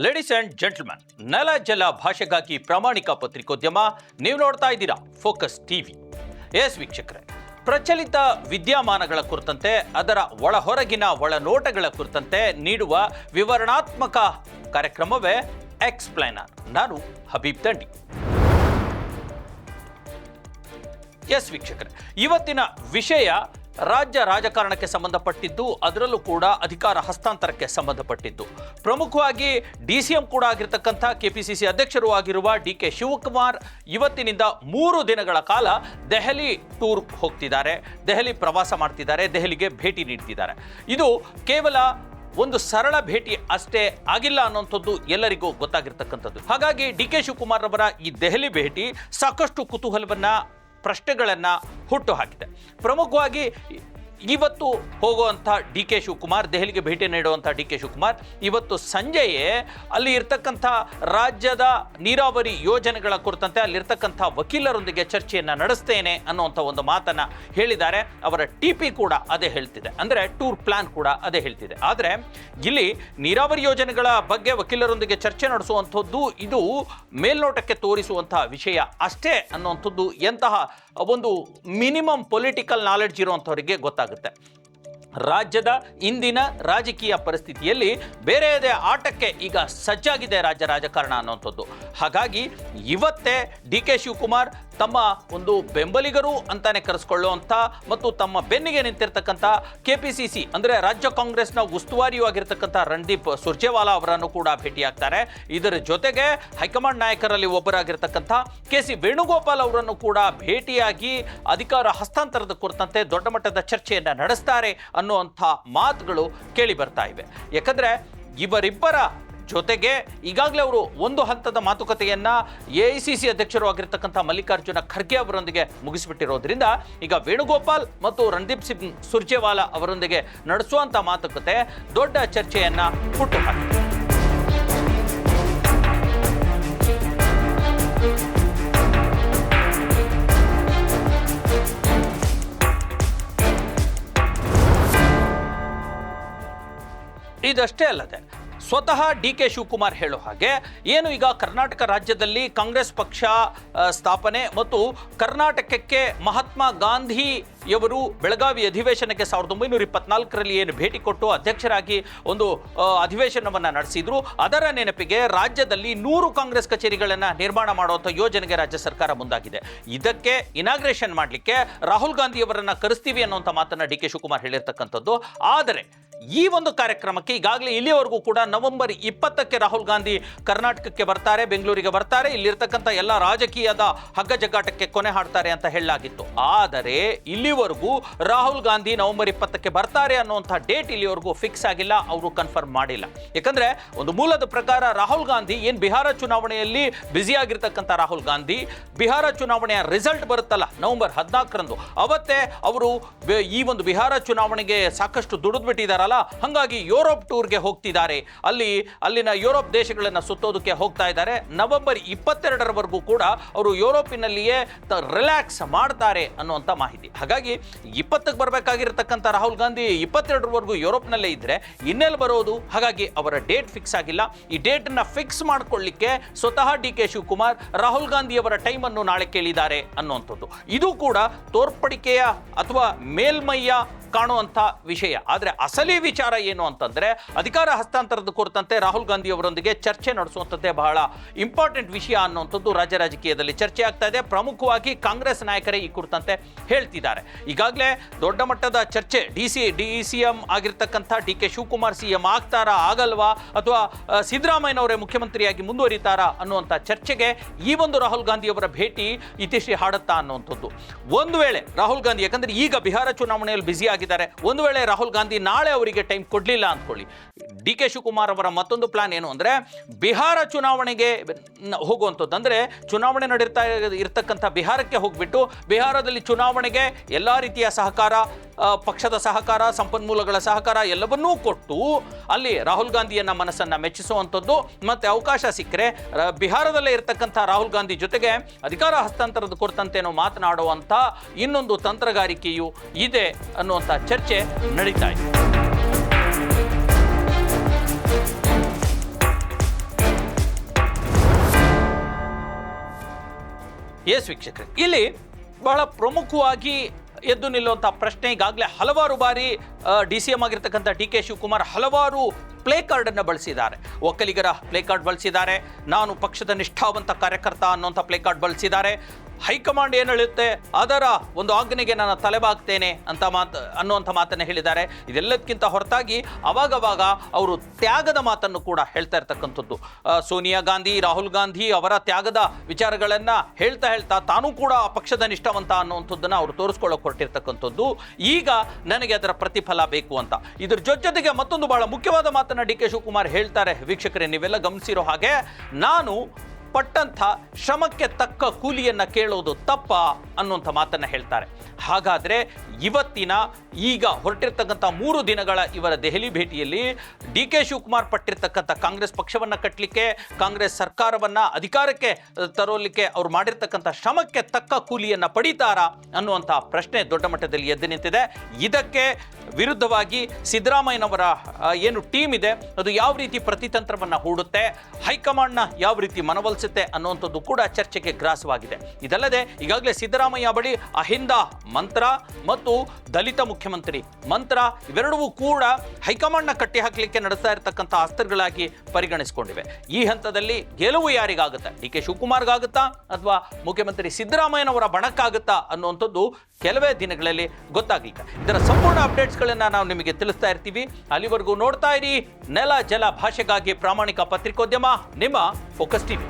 Ladies and gentleman ನೆಲ ಜಲ ಭಾಷೆಗಾಗಿ ಪ್ರಾಮಾಣಿಕ ಪತ್ರಿಕೋದ್ಯಮ ನೀವು ನೋಡ್ತಾ ಇದ್ದೀರಾ ಫೋಕಸ್ ಟಿವಿ ಎಸ್ ವೀಕ್ಷಕರೇ, ಪ್ರಚಲಿತ ವಿದ್ಯಮಾನಗಳ ಕುರಿತಂತೆ, ಅದರ ಒಳ ಹೊರಗಿನ ಒಳನೋಟಗಳ ಕುರಿತಂತೆ ನೀಡುವ ವಿವರಣಾತ್ಮಕ ಕಾರ್ಯಕ್ರಮವೇ ಎಕ್ಸ್ಪ್ಲೈನರ್ ನಾನು ಹಬೀಬ್ ದಂಡಿ ಎಸ್ ವೀಕ್ಷಕರೇ, ಇವತ್ತಿನ ವಿಷಯ ರಾಜ್ಯ ರಾಜಕಾರಣಕ್ಕೆ ಸಂಬಂಧಪಟ್ಟಿದ್ದು, ಅದರಲ್ಲೂ ಕೂಡ ಅಧಿಕಾರ ಹಸ್ತಾಂತರಕ್ಕೆ ಸಂಬಂಧಪಟ್ಟಿದ್ದು. ಪ್ರಮುಖವಾಗಿ ಡಿ ಸಿ ಎಂ ಕೂಡ ಸಿ ಕೆಪಿಸಿಸಿ ಅಧ್ಯಕ್ಷರು ಆಗಿರುವ ಡಿ ಕೆ ಶಿವಕುಮಾರ್ ಇವತ್ತಿನಿಂದ ಮೂರು ದಿನಗಳ ಕಾಲ ದೆಹಲಿ ಟೂರ್ ಹೋಗ್ತಿದ್ದಾರೆ. ದೆಹಲಿ ಪ್ರವಾಸ ಮಾಡ್ತಿದ್ದಾರೆ, ದೆಹಲಿಗೆ ಭೇಟಿ ನೀಡ್ತಿದ್ದಾರೆ. ಇದು ಕೇವಲ ಒಂದು ಸರಳ ಭೇಟಿ ಅಷ್ಟೇ ಆಗಿಲ್ಲ ಅನ್ನೋಂಥದ್ದು ಎಲ್ಲರಿಗೂ ಗೊತ್ತಾಗಿರ್ತಕ್ಕಂಥದ್ದು. ಹಾಗಾಗಿ ಡಿ ಕೆ ಶಿವಕುಮಾರ್ ಅವರ ಈ ದೆಹಲಿ ಭೇಟಿ ಸಾಕಷ್ಟು ಕುತೂಹಲವನ್ನ ಪ್ರಶ್ನೆಗಳನ್ನ ಹುಟ್ಟು ಹಾಕಿದೆ. ಪ್ರಮುಖವಾಗಿ ಇವತ್ತು ಹೋಗುವಂಥ ಡಿ ಕೆ ಶಿವಕುಮಾರ್, ದೆಹಲಿಗೆ ಭೇಟಿ ನೀಡುವಂಥ ಡಿ ಕೆ ಶಿವಕುಮಾರ್, ಇವತ್ತು ಸಂಜೆಯೇ ಅಲ್ಲಿ ಇರ್ತಕ್ಕಂಥ ರಾಜ್ಯದ ನೀರಾವರಿ ಯೋಜನೆಗಳ ಕುರಿತಂತೆ ಅಲ್ಲಿರ್ತಕ್ಕಂಥ ವಕೀಲರೊಂದಿಗೆ ಚರ್ಚೆಯನ್ನು ನಡೆಸ್ತೇನೆ ಅನ್ನುವಂಥ ಒಂದು ಮಾತನ್ನು ಹೇಳಿದ್ದಾರೆ. ಅವರ ಟಿ ಪಿ ಕೂಡ ಅದೇ ಹೇಳ್ತಿದೆ. ಅಂದರೆ ಟೂರ್ ಪ್ಲಾನ್ ಕೂಡ ಅದೇ ಹೇಳ್ತಿದೆ. ಆದರೆ ಇಲ್ಲಿ ನೀರಾವರಿ ಯೋಜನೆಗಳ ಬಗ್ಗೆ ವಕೀಲರೊಂದಿಗೆ ಚರ್ಚೆ ನಡೆಸುವಂಥದ್ದು ಇದು ಮೇಲ್ನೋಟಕ್ಕೆ ತೋರಿಸುವಂತಹ ವಿಷಯ ಅಷ್ಟೇ ಅನ್ನುವಂಥದ್ದು ಎಂತಹ ಒಂದು ಮಿನಿಮಮ್ ಪೊಲಿಟಿಕಲ್ ನಾಲೆಡ್ಜ್ ಇರುವಂಥವರಿಗೆ ಗೊತ್ತಾಗುತ್ತೆ. ರಾಜ್ಯದ ಇಂದಿನ ರಾಜಕೀಯ ಪರಿಸ್ಥಿತಿಯಲ್ಲಿ ಬೇರೆಯದೇ ಆಟಕ್ಕೆ ಈಗ ಸಜ್ಜಾಗಿದೆ ರಾಜ್ಯ ರಾಜಕಾರಣ ಅನ್ನುವಂಥದ್ದು. ಹಾಗಾಗಿ ಇವತ್ತೇ ಡಿ ಕೆ ಶಿವಕುಮಾರ್ ತಮ್ಮ ಒಂದು ಬೆಂಬಲಿಗರು ಅಂತಾನೆ ಕರೆಸ್ಕೊಳ್ಳುವಂಥ ಮತ್ತು ತಮ್ಮ ಬೆನ್ನಿಗೆ ನಿಂತಿರ್ತಕ್ಕಂಥ ಕೆ ಪಿ ಸಿ ಸಿ ಅಂದರೆ ರಾಜ್ಯ ಕಾಂಗ್ರೆಸ್ನ ಉಸ್ತುವಾರಿಯೂ ಆಗಿರ್ತಕ್ಕಂಥ ರಣದೀಪ್ ಸುರ್ಜೇವಾಲಾ ಅವರನ್ನು ಕೂಡ ಭೇಟಿಯಾಗ್ತಾರೆ. ಇದರ ಜೊತೆಗೆ ಹೈಕಮಾಂಡ್ ನಾಯಕರಲ್ಲಿ ಒಬ್ಬರಾಗಿರ್ತಕ್ಕಂಥ ಕೆ ಸಿ ವೇಣುಗೋಪಾಲ್ ಅವರನ್ನು ಕೂಡ ಭೇಟಿಯಾಗಿ ಅಧಿಕಾರ ಹಸ್ತಾಂತರದ ಕುರಿತಂತೆ ದೊಡ್ಡ ಮಟ್ಟದ ಚರ್ಚೆಯನ್ನು ನಡೆಸ್ತಾರೆ ಅನ್ನುವಂಥ ಮಾತುಗಳು ಕೇಳಿ ಬರ್ತಾ ಇವೆ. ಯಾಕಂದರೆ ಇವರಿಬ್ಬರ ಜೊತೆಗೆ ಈಗಾಗಲೇ ಅವರು ಒಂದು ಹಂತದ ಮಾತುಕತೆಯನ್ನ ಎ ಐ ಸಿ ಸಿ ಅಧ್ಯಕ್ಷರು ಆಗಿರ್ತಕ್ಕಂಥ ಮಲ್ಲಿಕಾರ್ಜುನ ಖರ್ಗೆ ಅವರೊಂದಿಗೆ ಮುಗಿಸಿಬಿಟ್ಟಿರೋದ್ರಿಂದ ಈಗ ವೇಣುಗೋಪಾಲ್ ಮತ್ತು ರಣದೀಪ್ ಸಿಂಗ್ ಸುರ್ಜೇವಾಲಾ ಅವರೊಂದಿಗೆ ನಡೆಸುವಂಥ ಮಾತುಕತೆ ದೊಡ್ಡ ಚರ್ಚೆಯನ್ನ ಹುಟ್ಟು ಇದಷ್ಟೇ ಅಲ್ಲದೆ ಸ್ವತಃ ಡಿ ಕೆ ಶಿವಕುಮಾರ್ ಹೇಳೋ ಹಾಗೆ, ಏನು ಈಗ ಕರ್ನಾಟಕ ರಾಜ್ಯದಲ್ಲಿ ಕಾಂಗ್ರೆಸ್ ಪಕ್ಷ ಸ್ಥಾಪನೆ ಮತ್ತು ಕರ್ನಾಟಕಕ್ಕೆ ಮಹಾತ್ಮ ಗಾಂಧಿಯವರು ಬೆಳಗಾವಿ ಅಧಿವೇಶನಕ್ಕೆ ಸಾವಿರದ ಒಂಬೈನೂರ ಇಪ್ಪತ್ನಾಲ್ಕರಲ್ಲಿ ಏನು ಭೇಟಿ ಕೊಟ್ಟು ಅಧ್ಯಕ್ಷರಾಗಿ ಒಂದು ಅಧಿವೇಶನವನ್ನು ನಡೆಸಿದ್ರು. ಅದರ ನೆನಪಿಗೆ ರಾಜ್ಯದಲ್ಲಿ ನೂರು ಕಾಂಗ್ರೆಸ್ ಕಚೇರಿಗಳನ್ನು ನಿರ್ಮಾಣ ಮಾಡುವಂಥ ಯೋಜನೆಗೆ ರಾಜ್ಯ ಸರ್ಕಾರ ಮುಂದಾಗಿದೆ. ಇದಕ್ಕೆ ಇನಾಗ್ರೇಷನ್ ಮಾಡಲಿಕ್ಕೆ ರಾಹುಲ್ ಗಾಂಧಿಯವರನ್ನು ಕರೆಸ್ತೀವಿ ಅನ್ನುವಂಥ ಮಾತನ್ನು ಡಿ ಕೆ ಶಿವಕುಮಾರ್ ಹೇಳಿರ್ತಕ್ಕಂಥದ್ದು. ಆದರೆ ಈ ಒಂದು ಕಾರ್ಯಕ್ರಮಕ್ಕೆ ಈಗಾಗಲೇ ಇಲ್ಲಿಯವರೆಗೂ ಕೂಡ ನವೆಂಬರ್ ಇಪ್ಪತ್ತಕ್ಕೆ ರಾಹುಲ್ ಗಾಂಧಿ ಕರ್ನಾಟಕಕ್ಕೆ ಬರ್ತಾರೆ, ಬೆಂಗಳೂರಿಗೆ ಬರ್ತಾರೆ. ಇಲ್ಲಿರ್ತಕ್ಕಂಥ ಎಲ್ಲ ರಾಜಕೀಯದ ಹಗ್ಗ ಜಗ್ಗಾಟಕ್ಕೆ ಕೊನೆ ಹಾಡ್ತಾರೆ ಅಂತ ಹೇಳಲಾಗಿತ್ತು. ಆದರೆ ಇಲ್ಲಿವರೆಗೂ ರಾಹುಲ್ ಗಾಂಧಿ ನವೆಂಬರ್ ಇಪ್ಪತ್ತಕ್ಕೆ ಬರ್ತಾರೆ ಅನ್ನುವಂಥ ಡೇಟ್ ಇಲ್ಲಿವರೆಗೂ ಫಿಕ್ಸ್ ಆಗಿಲ್ಲ, ಅವರು ಕನ್ಫರ್ಮ್ ಮಾಡಿಲ್ಲ. ಯಾಕಂದ್ರೆ ಒಂದು ಮೂಲದ ಪ್ರಕಾರ ರಾಹುಲ್ ಗಾಂಧಿ ಏನು ಬಿಹಾರ ಚುನಾವಣೆಯಲ್ಲಿ ಬ್ಯುಸಿ ಆಗಿರ್ತಕ್ಕಂಥ ರಾಹುಲ್ ಗಾಂಧಿ, ಬಿಹಾರ ಚುನಾವಣೆಯ ರಿಸಲ್ಟ್ ಬರುತ್ತಲ್ಲ, ನವೆಂಬರ್ ಹದಿನಾಲ್ಕರಂದು. ಅವತ್ತೇ ಅವರು ಈ ಒಂದು ಬಿಹಾರ ಚುನಾವಣೆಗೆ ಸಾಕಷ್ಟು ದುಡಿದು ಹಾಗಾಗಿ ಯುರೋಪ್ ಟೂರ್ಗೆ ಹೋಗ್ತಿದ್ದಾರೆ. ಅಲ್ಲಿ, ಅಲ್ಲಿನ ಯುರೋಪ್ ದೇಶಗಳನ್ನು ಸುತ್ತೋದಕ್ಕೆ ಹೋಗ್ತಾ ಇದ್ದಾರೆ. ನವೆಂಬರ್ ಇಪ್ಪತ್ತೆರಡರವರೆಗೂ ಕೂಡ ಅವರು ಯುರೋಪಿನಲ್ಲಿಯೇ ರಿಲ್ಯಾಕ್ಸ್ ಮಾಡ್ತಾರೆ ಅನ್ನುವಂಥ ಮಾಹಿತಿ. ಹಾಗಾಗಿ ಇಪ್ಪತ್ತಕ್ಕೆ ಬರಬೇಕಾಗಿರತಕ್ಕಂಥ ರಾಹುಲ್ ಗಾಂಧಿ ಇಪ್ಪತ್ತೆರಡರವರೆಗೂ ಯುರೋಪ್ನಲ್ಲೇ ಇದ್ದರೆ ಇನ್ನೆಲ್ಲಿ ಬರೋದು? ಹಾಗಾಗಿ ಅವರ ಡೇಟ್ ಫಿಕ್ಸ್ ಆಗಿಲ್ಲ. ಈ ಡೇಟನ್ನು ಫಿಕ್ಸ್ ಮಾಡಿಕೊಳ್ಳಿಕ್ಕೆ ಸ್ವತಃ ಡಿ ಕೆ ಶಿವಕುಮಾರ್, ರಾಹುಲ್ ಗಾಂಧಿ ಅವರ ಟೈಮನ್ನು ನಾಳೆ ಕೇಳಿದ್ದಾರೆ ಅನ್ನುವಂಥದ್ದು. ಇದು ಕೂಡ ತೋರ್ಪಡಿಕೆಯ ಅಥವಾ ಮೇಲ್ಮೈಯ ಕಾಣುವಂಥ ವಿಷಯ. ಆದರೆ ಅಸಲಿ ವಿಚಾರ ಏನು ಅಂತಂದ್ರೆ, ಅಧಿಕಾರ ಹಸ್ತಾಂತರದ ಕುರಿತಂತೆ ರಾಹುಲ್ ಗಾಂಧಿ ಅವರೊಂದಿಗೆ ಚರ್ಚೆ ನಡೆಸುವಂಥದ್ದೇ ಬಹಳ ಇಂಪಾರ್ಟೆಂಟ್ ವಿಷಯ ಅನ್ನುವಂಥದ್ದು ರಾಜ್ಯ ರಾಜಕೀಯದಲ್ಲಿ ಚರ್ಚೆ ಆಗ್ತಾ ಇದೆ. ಪ್ರಮುಖವಾಗಿ ಕಾಂಗ್ರೆಸ್ ನಾಯಕರೇ ಈ ಕುರಿತಂತೆ ಹೇಳ್ತಿದ್ದಾರೆ. ಈಗಾಗಲೇ ದೊಡ್ಡ ಮಟ್ಟದ ಚರ್ಚೆ D C D C M ಆಗಿರ್ತಕ್ಕಂಥ D K Shivakumar C M ಆಗ್ತಾರಾ, ಆಗಲ್ವಾ, ಅಥವಾ ಸಿದ್ದರಾಮಯ್ಯನವರೇ ಮುಖ್ಯಮಂತ್ರಿಯಾಗಿ ಮುಂದುವರಿತಾರಾ ಅನ್ನುವಂಥ ಚರ್ಚೆಗೆ ಈ ಒಂದು ರಾಹುಲ್ ಗಾಂಧಿ ಅವರ ಭೇಟಿ ಇತಿಶ್ರೀ ಹಾಡುತ್ತಾ ಅನ್ನುವಂಥದ್ದು. ಒಂದು ವೇಳೆ ರಾಹುಲ್ ಗಾಂಧಿ, ಯಾಕಂದ್ರೆ ಈಗ ಬಿಹಾರ ಚುನಾವಣೆಯಲ್ಲಿ ಬ್ಯುಸಿ ಆಗಿದ್ದಾರೆ. ಒಂದು ವೇಳೆ ರಾಹುಲ್ ಗಾಂಧಿ ನಾಳೆ ಅವರಿಗೆ ಟೈಮ್ ಕೊಡಲಿಲ್ಲ ಅಂದ್ಕೊಳ್ಳಿ. ಡಿ ಕೆ ಶಿವಕುಮಾರ್ ಅವರ ಮತ್ತೊಂದು ಪ್ಲಾನ್ ಏನು ಅಂದರೆ, ಬಿಹಾರ ಚುನಾವಣೆಗೆ ಹೋಗುವಂಥದ್ದು. ಅಂದರೆ ಚುನಾವಣೆ ನಡೀತಾ ಇರತಕ್ಕಂಥ ಬಿಹಾರಕ್ಕೆ ಹೋಗಿಬಿಟ್ಟು ಬಿಹಾರದಲ್ಲಿ ಚುನಾವಣೆಗೆ ಎಲ್ಲ ರೀತಿಯ ಸಹಕಾರ ಪಕ್ಷದ ಸಹಕಾರ, ಸಂಪನ್ಮೂಲಗಳ ಸಹಕಾರ ಎಲ್ಲವನ್ನೂ ಕೊಟ್ಟು ಅಲ್ಲಿ ರಾಹುಲ್ ಗಾಂಧಿಯನ್ನ ಮನಸ್ಸನ್ನು ಮೆಚ್ಚಿಸುವಂಥದ್ದು. ಮತ್ತು ಅವಕಾಶ ಸಿಕ್ಕರೆ ಬಿಹಾರದಲ್ಲೇ ಇರತಕ್ಕಂಥ ರಾಹುಲ್ ಗಾಂಧಿ ಜೊತೆಗೆ ಅಧಿಕಾರ ಹಸ್ತಾಂತರದ ಕುರಿತಂತೇನೋ ಮಾತನಾಡುವಂಥ ಇನ್ನೊಂದು ತಂತ್ರಗಾರಿಕೆಯು ಇದೆ ಅನ್ನುವಂಥ ಚರ್ಚೆ ನಡೀತಾ ಇದೆ. ಎಸ್ ವೀಕ್ಷಕರೇ. ಇಲ್ಲಿ ಬಹಳ ಪ್ರಮುಖವಾಗಿ ಎದ್ದು ನಿಲ್ಲುವಂಥ ಪ್ರಶ್ನೆ ಈಗಾಗಲೇ ಹಲವಾರು ಬಾರಿ ಡಿ ಸಿ ಎಂ ಆಗಿರ್ತಕ್ಕಂಥ ಡಿ ಕೆ ಶಿವಕುಮಾರ್ ಹಲವಾರು ಪ್ಲೇ ಕಾರ್ಡ್ ಅನ್ನು ಬಳಸಿದ್ದಾರೆ. ಒಕ್ಕಲಿಗರ ಪ್ಲೇ ಕಾರ್ಡ್ ಬಳಸಿದ್ದಾರೆ. ನಾನು ಪಕ್ಷದ ನಿಷ್ಠಾವಂತ ಕಾರ್ಯಕರ್ತ ಅನ್ನುವಂಥ ಪ್ಲೇ ಕಾರ್ಡ್ ಬಳಸಿದ್ದಾರೆ. ಹೈಕಮಾಂಡ್ ಏನು ಹೇಳುತ್ತೆ? ಅದರ ಒಂದು ಆಜ್ಞೆಗೆ ನಾನು ತಲೆಬಾಗ್ತೇನೆ ಅಂತ ಮಾತು ಅನ್ನುವಂಥ ಮಾತನ್ನು ಹೇಳಿದ್ದಾರೆ. ಇದೆಲ್ಲದಕ್ಕಿಂತ ಹೊರತಾಗಿ ಅವಾಗವಾಗ ಅವರು ತ್ಯಾಗದ ಮಾತನ್ನು ಕೂಡ ಹೇಳ್ತಾ ಇರ್ತಕ್ಕಂಥದ್ದು. ಸೋನಿಯಾ ಗಾಂಧಿ, ರಾಹುಲ್ ಗಾಂಧಿ ಅವರ ತ್ಯಾಗದ ವಿಚಾರಗಳನ್ನು ಹೇಳ್ತಾ ಹೇಳ್ತಾ ತಾನೂ ಕೂಡ ಆ ಪಕ್ಷದ ನಿಷ್ಠಾವಂತ ಅನ್ನುವಂಥದ್ದನ್ನು ಅವರು ತೋರಿಸ್ಕೊಳ್ಳೋಕೆ ಹೊರಟಿರ್ತಕ್ಕಂಥದ್ದು. ಈಗ ನನಗೆ ಅದರ ಪ್ರತಿಫಲ ಬೇಕು ಅಂತ. ಇದ್ರ ಜೊತೆಗೆ ಮತ್ತೊಂದು ಬಹಳ ಮುಖ್ಯವಾದ ಮಾತನ್ನ ಡಿ ಕೆ ಶಿವಕುಮಾರ್ ಹೇಳ್ತಾರೆ. ವೀಕ್ಷಕರೇ ನೀವೆಲ್ಲ ಗಮನಿಸಿರೋ ಹಾಗೆ ನಾನು ಪಟ್ಟಂಥ ಶ್ರಮಕ್ಕೆ ತಕ್ಕ ಕೂಲಿಯನ್ನು ಕೇಳೋದು ತಪ್ಪ ಅನ್ನುವಂಥ ಮಾತನ್ನು ಹೇಳ್ತಾರೆ. ಹಾಗಾದರೆ ಇವತ್ತಿನ ಈಗ ಹೊರಟಿರ್ತಕ್ಕಂಥ ಮೂರು ದಿನಗಳ ಇವರ ದೆಹಲಿ ಭೇಟಿಯಲ್ಲಿ ಡಿ ಕೆ ಶಿವಕುಮಾರ್ ಪಟ್ಟಿರ್ತಕ್ಕಂಥ ಕಾಂಗ್ರೆಸ್ ಪಕ್ಷವನ್ನು ಕಟ್ಟಲಿಕ್ಕೆ ಕಾಂಗ್ರೆಸ್ ಸರ್ಕಾರವನ್ನು ಅಧಿಕಾರಕ್ಕೆ ತರೋಲಿಕ್ಕೆ ಅವ್ರು ಮಾಡಿರ್ತಕ್ಕಂಥ ಶ್ರಮಕ್ಕೆ ತಕ್ಕ ಕೂಲಿಯನ್ನು ಪಡಿತಾರಾ ಅನ್ನುವಂಥ ಪ್ರಶ್ನೆ ದೊಡ್ಡ ಮಟ್ಟದಲ್ಲಿ ಎದ್ದು ನಿಂತಿದೆ. ಇದಕ್ಕೆ ವಿರುದ್ಧವಾಗಿ ಸಿದ್ದರಾಮಯ್ಯನವರ ಏನು ಟೀಮ್ ಇದೆ, ಅದು ಯಾವ ರೀತಿ ಪ್ರತಿತಂತ್ರವನ್ನು ಹೂಡುತ್ತೆ, ಹೈಕಮಾಂಡ್ನ ಯಾವ ರೀತಿ ಮನವೊಲಿಸುತ್ತೆ ಅನ್ನುವಂಥದ್ದು ಕೂಡ ಚರ್ಚೆಗೆ ಗ್ರಾಸವಾಗಿದೆ. ಇದಲ್ಲದೆ ಈಗಾಗಲೇ ಸಿದ್ದರಾಮಯ್ಯ ಬಳಿ ಅಹಿಂದ ಮಂತ್ರ ಮತ್ತು ದಲಿತ ಮುಖ್ಯಮಂತ್ರಿ ಮಂತ್ರ ಇವೆರಡೂ ಕೂಡ ಹೈಕಮಾಂಡ್ನ ಕಟ್ಟಿ ಹಾಕಲಿಕ್ಕೆ ನಡೆಸ್ತಾ ಇರತಕ್ಕಂಥ ಅಸ್ತ್ರಗಳಾಗಿ ಪರಿಗಣಿಸಿಕೊಂಡಿವೆ. ಈ ಹಂತದಲ್ಲಿ ಗೆಲುವು ಯಾರಿಗಾಗುತ್ತೆ? ಡಿ ಕೆ ಶಿವಕುಮಾರ್ಗಾಗುತ್ತಾ ಅಥವಾ ಮುಖ್ಯಮಂತ್ರಿ ಸಿದ್ದರಾಮಯ್ಯನವರ ಬಣಕ್ಕಾಗುತ್ತಾ ಅನ್ನುವಂಥದ್ದು ಕೆಲವೇ ದಿನಗಳಲ್ಲಿ ಗೊತ್ತಾಗಲಿಕ್ಕೆ. ಇದರ ಸಂಪೂರ್ಣ ಅಪ್ಡೇಟ್ಸ್ಗಳನ್ನು ನಾವು ನಿಮಗೆ ತಿಳಿಸ್ತಾ ಇರ್ತೀವಿ. ಅಲ್ಲಿವರೆಗೂ ನೋಡ್ತಾ ಇರಿ. ನೆಲ, ಜಲ, ಭಾಷೆಗಾಗಿ ಪ್ರಾಮಾಣಿಕ ಪತ್ರಿಕೋದ್ಯಮ, ನಿಮ್ಮ ಫೋಕಸ್ ಟಿವಿ.